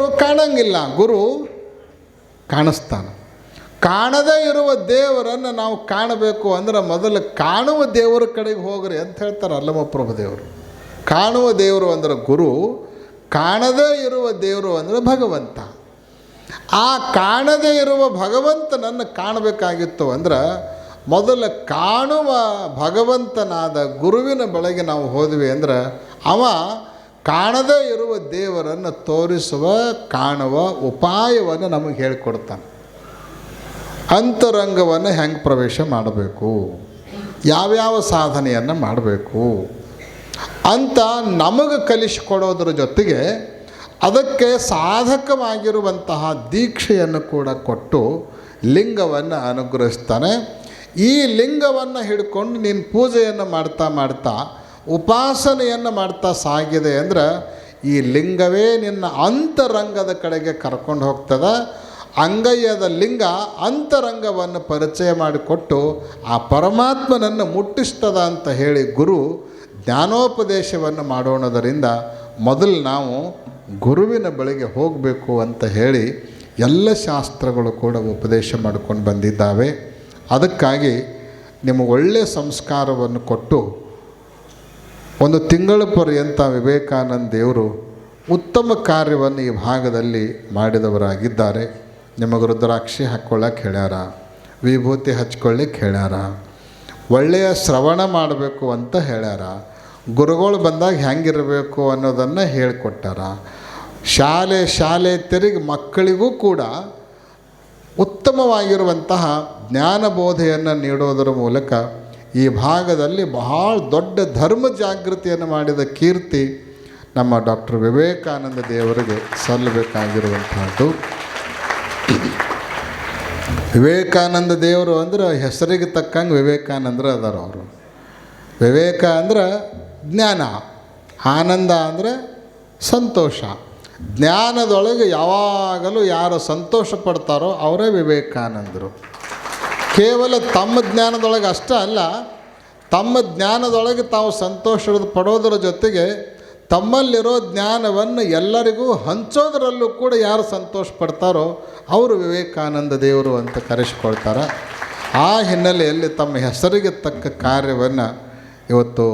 ದೇವರು ಕಾಣಂಗಿಲ್ಲ. ಗುರು ಕಾಣಿಸ್ತಾನೆ. ಕಾಣದೇ ಇರುವ ದೇವರನ್ನು ನಾವು ಕಾಣಬೇಕು ಅಂದ್ರೆ ಮೊದಲು ಕಾಣುವ ದೇವರ ಕಡೆಗೆ ಹೋಗ್ರಿ ಅಂತ ಹೇಳ್ತಾರೆ ಅಲ್ಲಮ ಪ್ರಭು ದೇವರು. ಕಾಣುವ ದೇವರು ಅಂದರೆ ಗುರು, ಕಾಣದೇ ಇರುವ ದೇವರು ಅಂದರೆ ಭಗವಂತ. ಆ ಕಾಣದೇ ಇರುವ ಭಗವಂತನನ್ನು ಕಾಣಬೇಕಾಗಿತ್ತು ಅಂದ್ರೆ ಮೊದಲು ಕಾಣುವ ಭಗವಂತನಾದ ಗುರುವಿನ ಬೆಳಗ್ಗೆ ನಾವು ಹೋದ್ವಿ ಅಂದ್ರೆ ಅವ ಕಾಣದೇ ಇರುವ ದೇವರನ್ನು ತೋರಿಸುವ, ಕಾಣುವ ಉಪಾಯವನ್ನು ನಮಗೆ ಹೇಳಿಕೊಡ್ತಾನೆ. ಅಂತರಂಗವನ್ನು ಹೆಂಗೆ ಪ್ರವೇಶ ಮಾಡಬೇಕು? ಯಾವ್ಯಾವ ಸಾಧನೆಯನ್ನು ಮಾಡಬೇಕು? ಅಂತ ನಮಗೆ ಕಲಿಸಿಕೊಡೋದ್ರ ಜೊತೆಗೆ ಅದಕ್ಕೆ ಸಾಧಕವಾಗಿರುವಂತಹ ದೀಕ್ಷೆಯನ್ನು ಕೂಡ ಕೊಟ್ಟು ಲಿಂಗವನ್ನು ಅನುಗ್ರಹಿಸ್ತಾನೆ. ಈ ಲಿಂಗವನ್ನು ಹಿಡ್ಕೊಂಡು ನೀನು ಪೂಜೆಯನ್ನು ಮಾಡ್ತಾ ಮಾಡ್ತಾ ಉಪಾಸನೆಯನ್ನು ಮಾಡ್ತಾ ಸಾಗಿದೆ ಅಂದ್ರೆ ಈ ಲಿಂಗವೇ ನಿನ್ನ ಅಂತರಂಗದ ಕಡೆಗೆ ಕರ್ಕೊಂಡು ಹೋಗ್ತದೆ. ಅಂಗಯ್ಯದ ಲಿಂಗ ಅಂತರಂಗವನ್ನು ಪರಿಚಯ ಮಾಡಿಕೊಟ್ಟು ಆ ಪರಮಾತ್ಮನನ್ನು ಮುಟ್ಟಿಸ್ತದ ಅಂತ ಹೇಳಿ ಗುರು ಜ್ಞಾನೋಪದೇಶವನ್ನು ಮಾಡೋಣದರಿಂದ ಮೊದಲು ನಾವು ಗುರುವಿನ ಬಳಿಗೆ ಹೋಗಬೇಕು ಅಂತ ಹೇಳಿ ಎಲ್ಲ ಶಾಸ್ತ್ರಗಳು ಕೂಡ ಉಪದೇಶ ಮಾಡ್ಕೊಂಡು ಬಂದಿದ್ದಾವೆ. ಅದಕ್ಕಾಗಿ ನಿಮಗೆ ಒಳ್ಳೆಯ ಸಂಸ್ಕಾರವನ್ನು ಕೊಟ್ಟು ಒಂದು ತಿಂಗಳ ಪರ್ಯಂತ ವಿವೇಕಾನಂದ ದೇವರು ಉತ್ತಮ ಕಾರ್ಯವನ್ನು ಈ ಭಾಗದಲ್ಲಿ ಮಾಡಿದವರಾಗಿದ್ದಾರೆ. ನಿಮಗೆ ರುದ್ರಾಕ್ಷಿ ಹಾಕ್ಕೊಳ್ಳಕ್ಕೆ ಹೇಳ್ಯಾರ, ವಿಭೂತಿ ಹಚ್ಕೊಳ್ಳಿಕ್ಕೆ ಹೇಳ್ಯಾರ, ಒಳ್ಳೆಯ ಶ್ರವಣ ಮಾಡಬೇಕು ಅಂತ ಹೇಳ್ಯಾರ, ಗುರುಗಳು ಬಂದಾಗ ಹೆಂಗಿರಬೇಕು ಅನ್ನೋದನ್ನು ಹೇಳಿಕೊಟ್ಟಾರ. ಶಾಲೆ ಶಾಲೆ ತೆರಿಗೆ ಮಕ್ಕಳಿಗೂ ಕೂಡ ಉತ್ತಮವಾಗಿರುವಂತಹ ಜ್ಞಾನಬೋಧೆಯನ್ನು ನೀಡೋದರ ಮೂಲಕ ಈ ಭಾಗದಲ್ಲಿ ಬಹಳ ದೊಡ್ಡ ಧರ್ಮ ಜಾಗೃತಿಯನ್ನು ಮಾಡಿದ ಕೀರ್ತಿ ನಮ್ಮ ಡಾಕ್ಟರ್ ವಿವೇಕಾನಂದ ದೇವರಿಗೆ ಸಲ್ಲಬೇಕಾಗಿರುವಂಥದ್ದು. ವಿವೇಕಾನಂದ ದೇವರು ಅಂದ್ರೆ ಹೆಸರಿಗೆ ತಕ್ಕಂಗೆ ವಿವೇಕಾನಂದ್ರ ಅದಾರ ಅವರು. ವಿವೇಕ ಅಂದ್ರೆ ಜ್ಞಾನ, ಆನಂದ ಅಂದರೆ ಸಂತೋಷ. ಜ್ಞಾನದೊಳಗೆ ಯಾವಾಗಲೂ ಯಾರು ಸಂತೋಷ ಪಡ್ತಾರೋ ಅವರೇ ವಿವೇಕಾನಂದರು. ಕೇವಲ ತಮ್ಮ ಜ್ಞಾನದೊಳಗೆ ಅಷ್ಟೇ ಅಲ್ಲ, ತಮ್ಮ ಜ್ಞಾನದೊಳಗೆ ತಾವು ಸಂತೋಷ ಪಡೋದರ ಜೊತೆಗೆ ತಮ್ಮಲ್ಲಿರೋ ಜ್ಞಾನವನ್ನು ಎಲ್ಲರಿಗೂ ಹಂಚೋದರಲ್ಲೂ ಕೂಡ ಯಾರು ಸಂತೋಷ ಪಡ್ತಾರೋ ಅವರು ವಿವೇಕಾನಂದ ದೇವರು ಅಂತ ಕರೆಸಿಕೊಳ್ತಾರೆ. ಆ ಹಿನ್ನೆಲೆಯಲ್ಲಿ ತಮ್ಮ ಹೆಸರಿಗೆ ತಕ್ಕ ಕಾರ್ಯವನ್ನು ಇವತ್ತು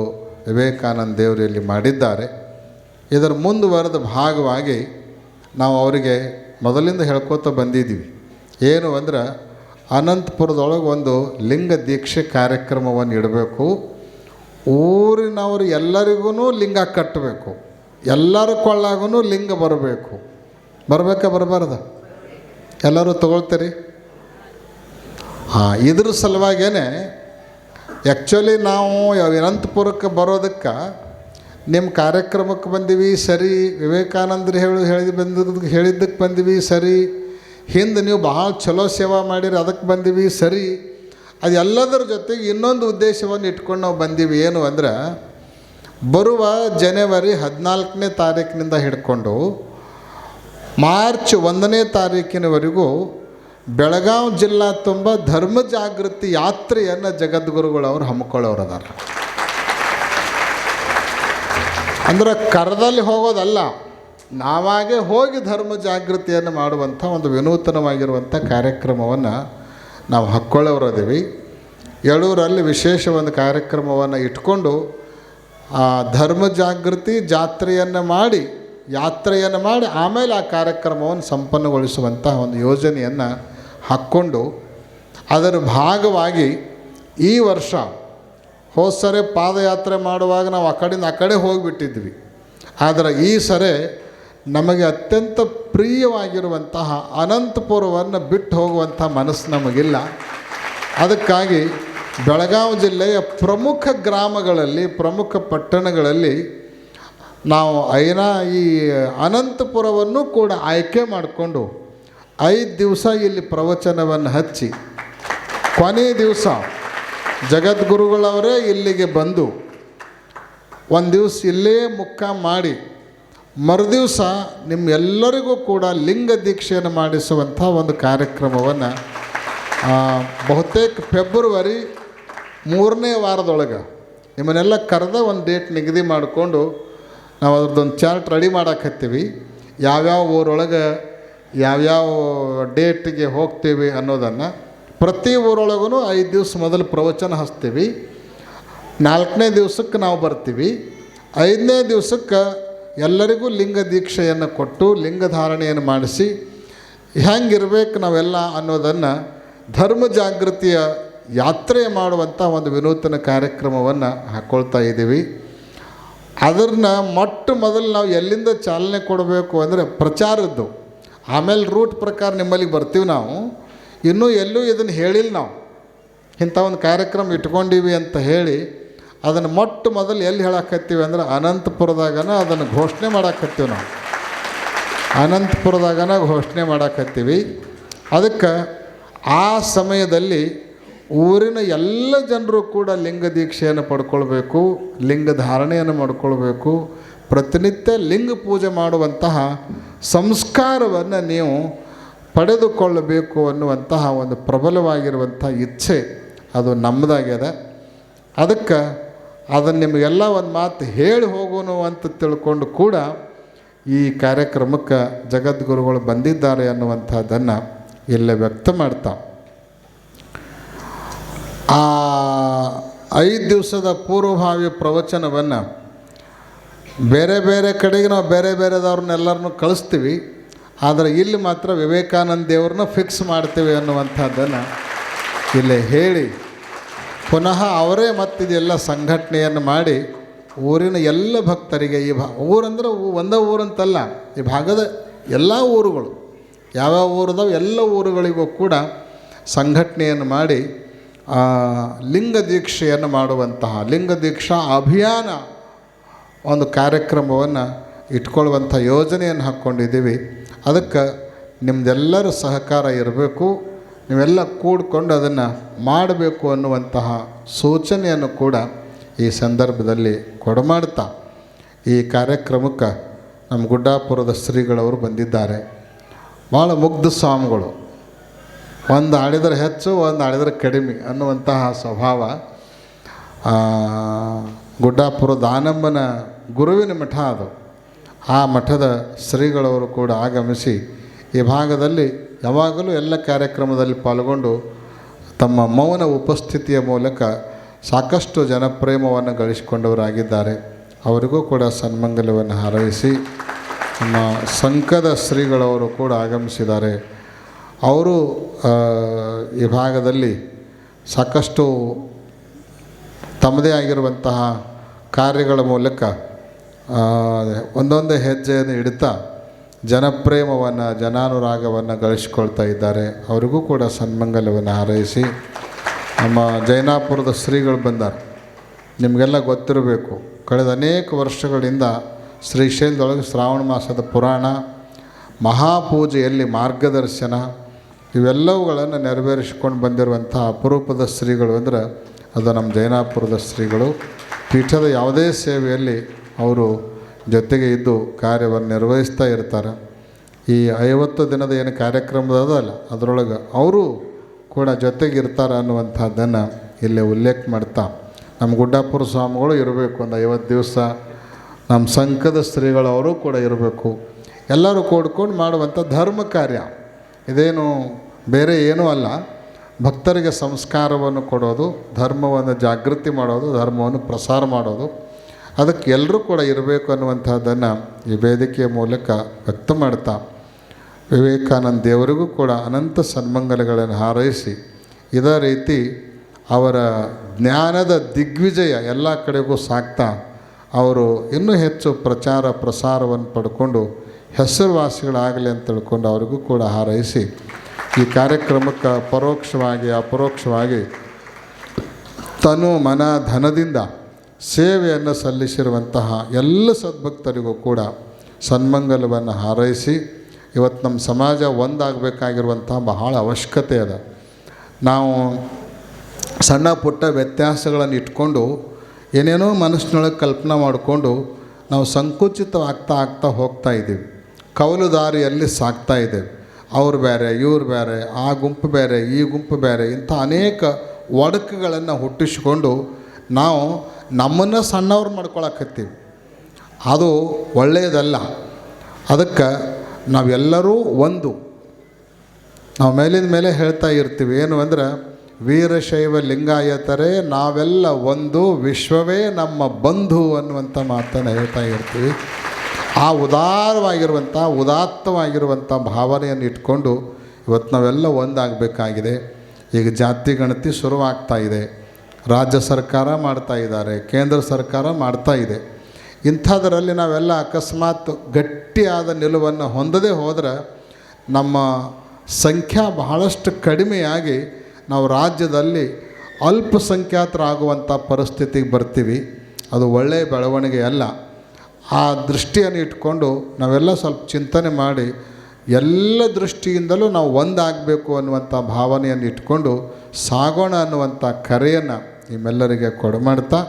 ವಿವೇಕಾನಂದ ದೇವರು ಇಲ್ಲಿ ಮಾಡಿದ್ದಾರೆ. ಇದರ ಮುಂದುವರೆದ ಭಾಗವಾಗಿ ನಾವು ಅವರಿಗೆ ಮೊದಲಿಂದ ಹೇಳ್ಕೋತ ಬಂದಿದ್ದೀವಿ. ಏನು ಅಂದ್ರೆ ಅನಂತಪುರದೊಳಗೆ ಒಂದು ಲಿಂಗ ದೀಕ್ಷೆ ಕಾರ್ಯಕ್ರಮವನ್ನು ಇಡಬೇಕು. ಊರಿನವರು ಎಲ್ಲರಿಗೂ ಲಿಂಗ ಕಟ್ಟಬೇಕು. ಎಲ್ಲರ ಕೊಳ್ಳಾಗೂ ಲಿಂಗ ಬರಬೇಕು. ಬರಬೇಕಾ ಬರಬಾರ್ದ? ಎಲ್ಲರೂ ತಗೊಳ್ತೀರಿ? ಹಾಂ, ಇದ್ರ ಸಲುವಾಗೇನೆ ಆ್ಯಕ್ಚುಲಿ ನಾವು ಅನಂತಪುರಕ್ಕೆ ಬರೋದಕ್ಕೆ ನಿಮ್ಮ ಕಾರ್ಯಕ್ರಮಕ್ಕೆ ಬಂದೀವಿ, ಸರಿ. ವಿವೇಕಾನಂದರು ಹೇಳಿ ಹೇಳಿ ಬಂದಿದ್ದಕ್ಕೆ ಹೇಳಿದ್ದಕ್ಕೆ ಬಂದೀವಿ, ಸರಿ. ಹಿಂದೆ ನೀವು ಭಾಳ ಚಲೋ ಸೇವಾ ಮಾಡಿರಿ, ಅದಕ್ಕೆ ಬಂದೀವಿ, ಸರಿ. ಅದೆಲ್ಲದರ ಜೊತೆಗೆ ಇನ್ನೊಂದು ಉದ್ದೇಶವನ್ನು ಇಟ್ಕೊಂಡು ನಾವು ಬಂದೀವಿ ಏನು ಅಂದ್ರೆ, ಬರುವ ಜನವರಿ ಹದಿನಾಲ್ಕನೇ ತಾರೀಕಿನಿಂದ ಹಿಡ್ಕೊಂಡು ಮಾರ್ಚ್ ಒಂದನೇ ತಾರೀಕಿನವರೆಗೂ ಬೆಳಗಾವಿ ಜಿಲ್ಲಾ ತುಂಬ ಧರ್ಮ ಜಾಗೃತಿ ಯಾತ್ರೆಯನ್ನು ಜಗದ್ಗುರುಗಳು ಅವರು ಹಮ್ಮಿಕೊಳ್ಳೋರು ಅದಾರ ಅಂದ್ರೆ ಕರದಲ್ಲಿ ಹೋಗೋದಲ್ಲ ನಾವಾಗೇ ಹೋಗಿ ಧರ್ಮ ಜಾಗೃತಿಯನ್ನು ಮಾಡುವಂಥ ಒಂದು ವಿನೂತನವಾಗಿರುವಂಥ ಕಾರ್ಯಕ್ರಮವನ್ನು ನಾವು ಹಾಕ್ಕೊಳ್ಳೋರದೀವಿ ಎಳೂರಲ್ಲಿ ವಿಶೇಷ ಒಂದು ಕಾರ್ಯಕ್ರಮವನ್ನು ಇಟ್ಕೊಂಡು, ಆ ಧರ್ಮ ಜಾಗೃತಿ ಜಾತ್ರೆಯನ್ನು ಮಾಡಿ, ಯಾತ್ರೆಯನ್ನು ಮಾಡಿ, ಆಮೇಲೆ ಆ ಕಾರ್ಯಕ್ರಮವನ್ನು ಸಂಪನ್ನಗೊಳಿಸುವಂತಹ ಒಂದು ಯೋಜನೆಯನ್ನು ಹಾಕ್ಕೊಂಡು, ಅದರ ಭಾಗವಾಗಿ ಈ ವರ್ಷ ಹೋದ ಪಾದಯಾತ್ರೆ ಮಾಡುವಾಗ ನಾವು ಆ ಕಡೆಯಿಂದ ಆ ಕಡೆ ಹೋಗಿಬಿಟ್ಟಿದ್ವಿ. ಆದರೆ ಈ ಸರಿ ನಮಗೆ ಅತ್ಯಂತ ಪ್ರಿಯವಾಗಿರುವಂತಹ ಅನಂತಪುರವನ್ನು ಬಿಟ್ಟು ಹೋಗುವಂಥ ಮನಸ್ಸು ನಮಗಿಲ್ಲ. ಅದಕ್ಕಾಗಿ ಬೆಳಗಾವಿ ಜಿಲ್ಲೆಯ ಪ್ರಮುಖ ಗ್ರಾಮಗಳಲ್ಲಿ, ಪ್ರಮುಖ ಪಟ್ಟಣಗಳಲ್ಲಿ ನಾವು ಐನಾ ಈ ಅನಂತಪುರವನ್ನು ಕೂಡ ಆಯ್ಕೆ ಮಾಡಿಕೊಂಡು ಐದು ದಿವಸ ಇಲ್ಲಿ ಪ್ರವಚನವನ್ನು ಹಚ್ಚಿ ಕೊನೆಯ ದಿವಸ ಜಗದ್ಗುರುಗಳವರೇ ಇಲ್ಲಿಗೆ ಬಂದು ಒಂದು ದಿವಸ ಇಲ್ಲೇ ಮುಕ್ಕ ಮಾಡಿ ಮರುದಿವಸ ನಿಮ್ಮೆಲ್ಲರಿಗೂ ಕೂಡ ಲಿಂಗ ದೀಕ್ಷೆಯನ್ನು ಮಾಡಿಸುವಂಥ ಒಂದು ಕಾರ್ಯಕ್ರಮವನ್ನು ಬಹುತೇಕ ಫೆಬ್ರವರಿ ಮೂರನೇ ವಾರದೊಳಗೆ ನಿಮ್ಮನ್ನೆಲ್ಲ ಕರೆದ ಒಂದು ಡೇಟ್ ನಿಗದಿ ಮಾಡಿಕೊಂಡು ನಾವು ಅದ್ರದ್ದೊಂದು ಚಾರ್ಟ್ ರೆಡಿ ಮಾಡಾಕತ್ತೀವಿ. ಯಾವ್ಯಾವ ಊರೊಳಗೆ ಯಾವ್ಯಾವ ಡೇಟಿಗೆ ಹೋಗ್ತೀವಿ ಅನ್ನೋದನ್ನು ಪ್ರತಿ ಊರೊಳಗೂ ಐದು ದಿವಸ ಮೊದಲು ಪ್ರವಚನ ಹಚ್ತೀವಿ. ನಾಲ್ಕನೇ ದಿವಸಕ್ಕೆ ನಾವು ಬರ್ತೀವಿ. ಐದನೇ ದಿವಸಕ್ಕೆ ಎಲ್ಲರಿಗೂ ಲಿಂಗ ದೀಕ್ಷೆಯನ್ನು ಕೊಟ್ಟು ಲಿಂಗ ಧಾರಣೆಯನ್ನು ಮಾಡಿಸಿ ಹೆಂಗಿರ್ಬೇಕು ನಾವೆಲ್ಲ ಅನ್ನೋದನ್ನು ಧರ್ಮ ಜಾಗೃತಿಯ ಯಾತ್ರೆ ಮಾಡುವಂಥ ಒಂದು ವಿನೂತನ ಕಾರ್ಯಕ್ರಮವನ್ನು ಹಾಕ್ಕೊಳ್ತಾ ಇದ್ದೀವಿ. ಅದನ್ನು ಮೊಟ್ಟ ಮೊದಲು ನಾವು ಎಲ್ಲಿಂದ ಚಾಲನೆ ಕೊಡಬೇಕು ಅಂದರೆ ಪ್ರಚಾರದ್ದು. ಆಮೇಲೆ ರೂಟ್ ಪ್ರಕಾರ ನಿಮ್ಮಲ್ಲಿಗೆ ಬರ್ತೀವಿ ನಾವು. ಇನ್ನೂ ಎಲ್ಲೂ ಇದನ್ನು ಹೇಳಿಲ್ಲ ನಾವು. ಇಂಥ ಒಂದು ಕಾರ್ಯಕ್ರಮ ಇಟ್ಕೊಂಡೀವಿ ಅಂತ ಹೇಳಿ ಅದನ್ನು ಮೊಟ್ಟ ಮೊದಲು ಎಲ್ಲಿ ಹೇಳಕತ್ತೀವಿ ಅಂದ್ರೆ ಅನಂತಪುರದಾಗನ ಅದನ್ನು ಘೋಷಣೆ ಮಾಡಾಕತ್ತೀವಿ ನಾವು. ಅನಂತಪುರದಾಗನ ಘೋಷಣೆ ಮಾಡಾಕತ್ತೀವಿ. ಅದಕ್ಕೆ ಆ ಸಮಯದಲ್ಲಿ ಊರಿನ ಎಲ್ಲ ಜನರು ಕೂಡ ಲಿಂಗ ದೀಕ್ಷೆಯನ್ನು ಪಡ್ಕೊಳ್ಬೇಕು, ಲಿಂಗ ಧಾರಣೆಯನ್ನು ಮಾಡ್ಕೊಳ್ಬೇಕು. ಪ್ರತಿನಿತ್ಯ ಲಿಂಗ ಪೂಜೆ ಮಾಡುವಂತಹ ಸಂಸ್ಕಾರವನ್ನು ನೀವು ಪಡೆದುಕೊಳ್ಳಬೇಕು ಅನ್ನುವಂತಹ ಒಂದು ಪ್ರಬಲವಾಗಿರುವಂಥ ಇಚ್ಛೆ ಅದು ನಮ್ಮದಾಗ್ಯದ. ಅದಕ್ಕೆ ಅದನ್ನು ನಿಮಗೆಲ್ಲ ಒಂದು ಮಾತು ಹೇಳಿ ಹೋಗೋನು ಅಂತ ತಿಳ್ಕೊಂಡು ಕೂಡ ಈ ಕಾರ್ಯಕ್ರಮಕ್ಕೆ ಜಗದ್ಗುರುಗಳು ಬಂದಿದ್ದಾರೆ ಅನ್ನುವಂಥದ್ದನ್ನು ಇಲ್ಲೇ ವ್ಯಕ್ತ ಮಾಡ್ತಾ. ಆ ಐದು ದಿವಸದ ಪೂರ್ವಭಾವಿ ಪ್ರವಚನವನ್ನು ಬೇರೆ ಬೇರೆ ಕಡೆಗೆ ನಾವು ಬೇರೆ ಬೇರೆದವ್ರನ್ನೆಲ್ಲರನ್ನು ಕಳಿಸ್ತೀವಿ. ಆದರೆ ಇಲ್ಲಿ ಮಾತ್ರ ವಿವೇಕಾನಂದ ದೇವ್ರನ್ನ ಫಿಕ್ಸ್ ಮಾಡ್ತೀವಿ ಅನ್ನುವಂಥದ್ದನ್ನು ಇಲ್ಲಿ ಹೇಳಿ ಪುನಃ ಅವರೇ ಮತ್ತಿದೆಲ್ಲ ಸಂಘಟನೆಯನ್ನು ಮಾಡಿ ಊರಿನ ಎಲ್ಲ ಭಕ್ತರಿಗೆ ಈ ಭಾ ಊರಂದ್ರೆ ಒಂದೇ ಊರಂತಲ್ಲ, ಈ ಭಾಗದ ಎಲ್ಲ ಊರುಗಳು, ಯಾವ್ಯಾವ ಊರದವು ಎಲ್ಲ ಊರುಗಳಿಗೂ ಕೂಡ ಸಂಘಟನೆಯನ್ನು ಮಾಡಿ ಲಿಂಗ ದೀಕ್ಷೆಯನ್ನು ಮಾಡುವಂತಹ, ಲಿಂಗ ದೀಕ್ಷಾ ಅಭಿಯಾನ ಒಂದು ಕಾರ್ಯಕ್ರಮವನ್ನು ಇಟ್ಕೊಳ್ಳುವಂಥ ಯೋಜನೆಯನ್ನು ಹಾಕ್ಕೊಂಡಿದ್ದೀವಿ. ಅದಕ್ಕೆ ನಿಮ್ಮದೆಲ್ಲರ ಸಹಕಾರ ಇರಬೇಕು. ನೀವೆಲ್ಲ ಕೂಡಿಕೊಂಡು ಅದನ್ನು ಮಾಡಬೇಕು ಅನ್ನುವಂತಹ ಸೂಚನೆಯನ್ನು ಕೂಡ ಈ ಸಂದರ್ಭದಲ್ಲಿ ಕೊಡಮಾಡ್ತಾ ಈ ಕಾರ್ಯಕ್ರಮಕ್ಕೆ ನಮ್ಮ ಗುಡ್ಡಾಪುರದ ಶ್ರೀಗಳವರು ಬಂದಿದ್ದಾರೆ. ಭಾಳ ಮುಗ್ಧ ಸ್ವಾಮಿಗಳು. ಒಂದು ಆಡಿದರೆ ಹೆಚ್ಚು, ಒಂದು ಆಡಿದರೆ ಕಡಿಮೆ ಅನ್ನುವಂತಹ ಸ್ವಭಾವ ಗುಡ್ಡಾಪುರ ದಾನಮ್ಮನ ಗುರುವಿನ ಮಠ ಅದು. ಆ ಮಠದ ಶ್ರೀಗಳವರು ಕೂಡ ಆಗಮಿಸಿ ಈ ಭಾಗದಲ್ಲಿ ಯಾವಾಗಲೂ ಎಲ್ಲ ಕಾರ್ಯಕ್ರಮದಲ್ಲಿ ಪಾಲ್ಗೊಂಡು ತಮ್ಮ ಮೌನ ಉಪಸ್ಥಿತಿಯ ಮೂಲಕ ಸಾಕಷ್ಟು ಜನಪ್ರೇಮವನ್ನು ಗಳಿಸಿಕೊಂಡವರಾಗಿದ್ದಾರೆ. ಅವರಿಗೂ ಕೂಡ ಸನ್ಮಂಗಲವನ್ನು ಹಾರೈಸಿ ನಮ್ಮ ಸಂಕದ ಶ್ರೀಗಳವರು ಕೂಡ ಆಗಮಿಸಿದ್ದಾರೆ. ಅವರು ಈ ಭಾಗದಲ್ಲಿ ಸಾಕಷ್ಟು ತಮ್ಮದೇ ಆಗಿರುವಂತಹ ಕಾರ್ಯಗಳ ಮೂಲಕ ಒಂದೊಂದೇ ಹೆಜ್ಜೆಯನ್ನು ಇಡ್ತಾ ಜನಪ್ರೇಮವನ್ನು, ಜನಾನುರಾಗವನ್ನು ಗಳಿಸ್ಕೊಳ್ತಾ ಇದ್ದಾರೆ. ಅವರಿಗೂ ಕೂಡ ಸನ್ಮಂಗಲವನ್ನು ಹಾರೈಸಿ ನಮ್ಮ ಜೈನಾಪುರದ ಶ್ರೀಗಳು ಬಂದಾರೆ. ನಿಮಗೆಲ್ಲ ಗೊತ್ತಿರಬೇಕು, ಕಳೆದ ಅನೇಕ ವರ್ಷಗಳಿಂದ ಶ್ರೀಶೈಲದೊಳಗೆ ಶ್ರಾವಣ ಮಾಸದ ಪುರಾಣ, ಮಹಾಪೂಜೆಯಲ್ಲಿ ಮಾರ್ಗದರ್ಶನ, ಇವೆಲ್ಲವುಗಳನ್ನು ನೆರವೇರಿಸಿಕೊಂಡು ಬಂದಿರುವಂಥ ಅಪರೂಪದ ಶ್ರೀಗಳು ಅಂದರೆ ಅದು ನಮ್ಮ ಜೈನಾಪುರದ ಶ್ರೀಗಳು. ಪೀಠದ ಯಾವುದೇ ಸೇವೆಯಲ್ಲಿ ಅವರು ಜೊತೆಗೆ ಇದ್ದು ಕಾರ್ಯವನ್ನು ನಿರ್ವಹಿಸ್ತಾ ಇರ್ತಾರೆ. ಈ ಐವತ್ತು ದಿನದ ಏನು ಕಾರ್ಯಕ್ರಮದ ಅದಲ್ಲ ಅದರೊಳಗೆ ಅವರು ಕೂಡ ಜೊತೆಗೆ ಇರ್ತಾರೆ ಅನ್ನುವಂಥದ್ದನ್ನು ಇಲ್ಲಿ ಉಲ್ಲೇಖ ಮಾಡ್ತಾ. ನಮ್ಮ ಗುಡ್ಡಾಪುರ ಸ್ವಾಮಿಗಳು ಇರಬೇಕು, ಒಂದು ಐವತ್ತು ದಿವಸ. ನಮ್ಮ ಸಂಕದ ಸ್ತ್ರೀಗಳವರು ಕೂಡ ಇರಬೇಕು. ಎಲ್ಲರೂ ಕೂಡ್ಕೊಂಡು ಮಾಡುವಂಥ ಧರ್ಮ ಕಾರ್ಯ. ಇದೇನು ಬೇರೆ ಏನೂ ಅಲ್ಲ. ಭಕ್ತರಿಗೆ ಸಂಸ್ಕಾರವನ್ನು ಕೊಡೋದು, ಧರ್ಮವನ್ನು ಜಾಗೃತಿ ಮಾಡೋದು, ಧರ್ಮವನ್ನು ಪ್ರಸಾರ ಮಾಡೋದು. ಅದಕ್ಕೆ ಎಲ್ಲರೂ ಕೂಡ ಇರಬೇಕು ಅನ್ನುವಂಥದ್ದನ್ನು ಈ ವೇದಿಕೆಯ ಮೂಲಕ ವ್ಯಕ್ತ ಮಾಡ್ತಾ ವಿವೇಕಾನಂದ ದೇವರಿಗೂ ಕೂಡ ಅನಂತ ಸನ್ಮಂಗಲಗಳನ್ನು ಹಾರೈಸಿ, ಇದೇ ರೀತಿ ಅವರ ಜ್ಞಾನದ ದಿಗ್ವಿಜಯ ಎಲ್ಲ ಕಡೆಗೂ ಸಾಕ್ತಾ ಅವರು ಇನ್ನೂ ಹೆಚ್ಚು ಪ್ರಚಾರ ಪ್ರಸಾರವನ್ನು ಪಡ್ಕೊಂಡು ಹೆಸರುವಾಸಿಗಳಾಗಲಿ ಅಂತ ತಿಳ್ಕೊಂಡು ಅವರಿಗೂ ಕೂಡ ಹಾರೈಸಿ, ಈ ಕಾರ್ಯಕ್ರಮಕ್ಕೆ ಪರೋಕ್ಷವಾಗಿ ಅಪರೋಕ್ಷವಾಗಿ ತನು ಮನ ಧನದಿಂದ ಸೇವೆಯನ್ನು ಸಲ್ಲಿಸಿರುವಂತಹ ಎಲ್ಲ ಸದ್ಭಕ್ತರಿಗೂ ಕೂಡ ಸನ್ಮಂಗಲವನ್ನು ಹಾರೈಸಿ ಇವತ್ತು ನಮ್ಮ ಸಮಾಜ ಒಂದಾಗಬೇಕಾಗಿರುವಂತಹ ಬಹಳ ಅವಶ್ಯಕತೆ ಅದ. ನಾವು ಸಣ್ಣ ಪುಟ್ಟ ವ್ಯತ್ಯಾಸಗಳನ್ನು ಇಟ್ಕೊಂಡು ಏನೇನೋ ಮನಸ್ಸಿನೊಳಗೆ ಕಲ್ಪನೆ ಮಾಡಿಕೊಂಡು ನಾವು ಸಂಕುಚಿತವಾಗ್ತಾ ಆಗ್ತಾ ಹೋಗ್ತಾ ಇದ್ದೀವಿ. ಕವಲು ದಾರಿಯಲ್ಲಿ ಸಾಗ್ತಾ ಇದ್ದೇವೆ. ಅವ್ರು ಬೇರೆ, ಇವ್ರು ಬೇರೆ, ಆ ಗುಂಪು ಬೇರೆ, ಈ ಗುಂಪು ಬೇರೆ ಇಂಥ ಅನೇಕ ಒಡಕುಗಳನ್ನು ಹುಟ್ಟಿಸಿಕೊಂಡು ನಾವು ನಮ್ಮನ್ನು ಸಣ್ಣವ್ರು ಮಾಡ್ಕೊಳಕತ್ತೀವಿ. ಅದು ಒಳ್ಳೆಯದಲ್ಲ ಅದಕ್ಕೆ ನಾವೆಲ್ಲರೂ ಒಂದು. ನಾವು ಮೇಲಿಂದ ಮೇಲೆ ಹೇಳ್ತಾ ಇರ್ತೀವಿ. ಏನು ಅಂದರೆ ವೀರಶೈವ ಲಿಂಗಾಯತರೇ ನಾವೆಲ್ಲ ಒಂದು, ವಿಶ್ವವೇ ನಮ್ಮ ಬಂಧು ಅನ್ನುವಂಥ ಮಾತನ್ನು ಹೇಳ್ತಾ ಇರ್ತೀವಿ. ಆ ಉದಾರವಾಗಿರುವಂಥ ಉದಾತ್ತವಾಗಿರುವಂಥ ಭಾವನೆಯನ್ನು ಇಟ್ಕೊಂಡು ಇವತ್ತು ನಾವೆಲ್ಲ ಒಂದಾಗಬೇಕಾಗಿದೆ. ಈಗ ಜಾತಿ ಗಣತಿ ಶುರುವಾಗ್ತಾ ಇದೆ. ರಾಜ್ಯ ಸರ್ಕಾರ ಮಾಡ್ತಾ ಇದ್ದಾರೆ, ಕೇಂದ್ರ ಸರ್ಕಾರ ಮಾಡ್ತಾ ಇದೆ. ಇಂಥದ್ರಲ್ಲಿ ನಾವೆಲ್ಲ ಅಕಸ್ಮಾತ್ ಗಟ್ಟಿಯಾದ ನಿಲುವನ್ನು ಹೊಂದದೇ ಹೋದರೆ ನಮ್ಮ ಸಂಖ್ಯಾ ಬಹಳಷ್ಟು ಕಡಿಮೆಯಾಗಿ ನಾವು ರಾಜ್ಯದಲ್ಲಿ ಅಲ್ಪಸಂಖ್ಯಾತರಾಗುವಂಥ ಪರಿಸ್ಥಿತಿಗೆ ಬರ್ತೀವಿ. ಅದು ಒಳ್ಳೆಯ ಬೆಳವಣಿಗೆ ಅಲ್ಲ. ಆ ದೃಷ್ಟಿಯನ್ನು ಇಟ್ಕೊಂಡು ನಾವೆಲ್ಲ ಸ್ವಲ್ಪ ಚಿಂತನೆ ಮಾಡಿ ಎಲ್ಲ ದೃಷ್ಟಿಯಿಂದಲೂ ನಾವು ಒಂದಾಗಬೇಕು ಅನ್ನುವಂಥ ಭಾವನೆಯನ್ನು ಇಟ್ಕೊಂಡು ಸಾಗೋಣ ಅನ್ನುವಂಥ ಕರೆಯನ್ನು ನಿಮ್ಮೆಲ್ಲರಿಗೆ ಕೊಡಮಾಡ್ತಾ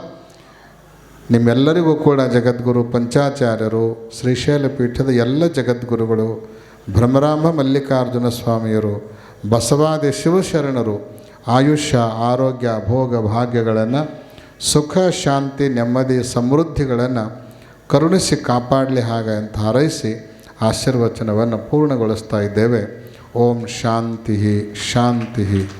ನಿಮ್ಮೆಲ್ಲರಿಗೂ ಕೂಡ ಜಗದ್ಗುರು ಪಂಚಾಚಾರ್ಯರು ಶ್ರೀಶೈಲ ಪೀಠದ ಎಲ್ಲ ಜಗದ್ಗುರುಗಳು ಭ್ರಮರಾಮ ಮಲ್ಲಿಕಾರ್ಜುನ ಸ್ವಾಮಿಯರು, ಬಸವಾದಿ ಶಿವಶರಣರು, ಆಯುಷ್ಯ, ಆರೋಗ್ಯ, ಭೋಗ ಭಾಗ್ಯಗಳನ್ನು, ಸುಖ, ಶಾಂತಿ, ನೆಮ್ಮದಿ, ಸಮೃದ್ಧಿಗಳನ್ನು ಕರುಣಿಸಿ ಕಾಪಾಡಲಿ ಹಾಗೆ ಅಂತ ಹಾರೈಸಿ ಆಶೀರ್ವಚನವನ್ನು ಪೂರ್ಣಗೊಳಿಸ್ತಾ ಇದ್ದೇವೆ. ಓಂ ಶಾಂತಿ ಶಾಂತಿ.